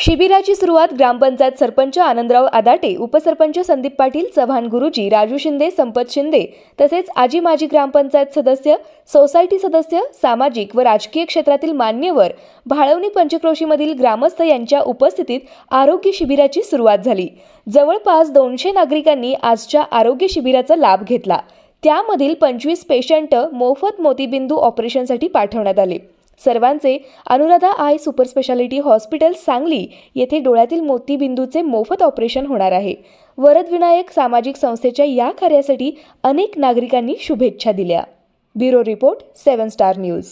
शिबिराची सुरुवात ग्रामपंचायत सरपंच आनंदराव आदाटे उपसरपंच संदीप पाटील चव्हाण गुरुजी राजू शिंदे संपत शिंदे तसेच आजी माजी ग्रामपंचायत सदस्य सोसायटी सदस्य सामाजिक व राजकीय क्षेत्रातील मान्यवर भाळवणी पंचक्रोशीमधील ग्रामस्थ यांच्या उपस्थितीत आरोग्य शिबिराची सुरुवात झाली. जवळपास दोनशे नागरिकांनी आजच्या आरोग्य शिबिराचा लाभ घेतला. त्यामधील पंचवीस पेशंट मोफत मोतीबिंदू ऑपरेशनसाठी पाठवण्यात आले. सर्वांचे Anuradha eye super speciality hospital Sangli येथे डोळ्यातील मोतीबिंदूचे मोफत ऑपरेशन होणार आहे. वरदविनायक सामाजिक संस्थेच्या या कार्यासाठी अनेक नागरिकांनी शुभेच्छा दिल्या. Bureau report seven star news.